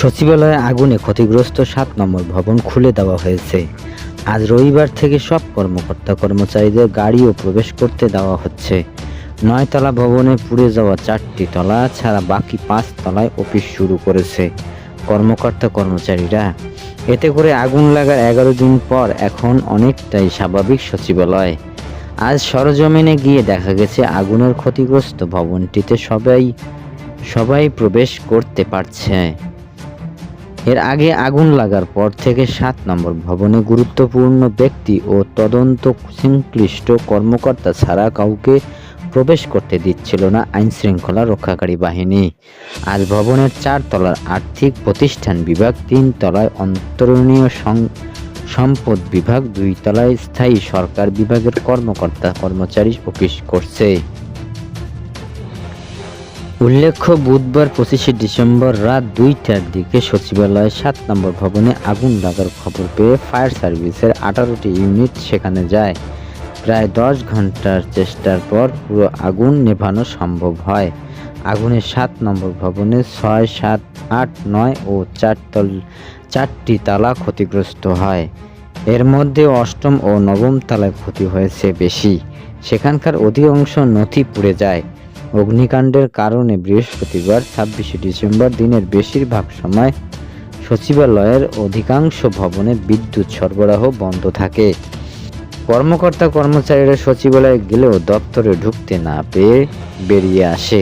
সচিবালয়ে আগুনে ক্ষতিগ্রস্ত সাত নম্বর ভবন খুলে দেওয়া হয়েছে। আজ রবিবার থেকে সব কর্মকর্তা কর্মচারীদের গাড়িও প্রবেশ করতে দেওয়া হচ্ছে। নয়তলা ভবনে পুড়ে যাওয়া চারটি তলা ছাড়া বাকি পাঁচ তলায় অফিস শুরু করেছে। কর্মকর্তা কর্মচারীরা, এতে করে আগুন লাগার এগারো দিন পর এখন অনেকটাই স্বাভাবিক সচিবালয়। আজ সরজমিনে গিয়ে দেখা গেছে, আগুনের ক্ষতিগ্রস্ত ভবনটিতে সবাই সবাই প্রবেশ করতে পারছে। এর আগে আগুন লাগার পর থেকে সাত নম্বর ভবনে গুরুত্বপূর্ণ ব্যক্তি ও তদন্ত সংশ্লিষ্ট কর্মকর্তা ছাড়া কাউকে প্রবেশ করতে দিচ্ছিল না আইন শৃঙ্খলা রক্ষাকারী বাহিনী। আজ ভবনের চার তলার আর্থিক প্রতিষ্ঠান বিভাগ তিন তলায় অন্তরণীয় সম্পদ বিভাগ দুই তলায় স্থায়ী সরকার বিভাগের কর্মকর্তা কর্মচারী অফিস করছে। উল্লেখ্য, বুধবার পঁচিশে ডিসেম্বর রাত দুইটার দিকে সচিবালয়ের সাত নম্বর ভবনে আগুন লাগার খবর পেয়ে ফায়ার সার্ভিসের আঠারোটি ইউনিট সেখানে যায়। প্রায় দশ ঘণ্টার চেষ্টার পর পুরো আগুন নেভানো সম্ভব হয়। আগুনের সাত নম্বর ভবনে ছয়, সাত, আট, নয় ও চারতল চারটি তালা ক্ষতিগ্রস্ত হয়। এর মধ্যে অষ্টম ও নবম তালায় ক্ষতি হয়েছে বেশি। সেখানকার অধিকাংশ নথি পুড়ে যায়। অগ্নিকাণ্ডের কারণে বৃহস্পতিবার ছাব্বিশে ডিসেম্বর দিনের বেশিরভাগ সময় সচিবালয়ের অধিকাংশ ভবনে বিদ্যুৎ সরবরাহ বন্ধ থাকে। কর্মকর্তা কর্মচারীরা সচিবালয়ে গেলেও দপ্তরে ঢুকতে না পেয়ে বেরিয়ে আসে।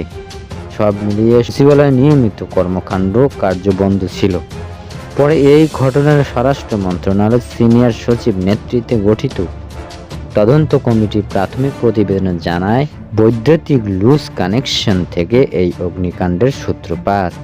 সব মিলিয়ে সচিবালয়ে নিয়মিত কর্মকাণ্ড কার্য বন্ধ ছিল। পরে এই ঘটনার স্বরাষ্ট্র মন্ত্রণালয়ের সিনিয়র সচিব নেতৃত্বে গঠিত তদন্ত কমিটি প্রাথমিক প্রতিবেদনে জানায় বৈদ্যুতিক লুজ কানেকশন থেকে এই অগ্নিকাণ্ডের সূত্রপাত।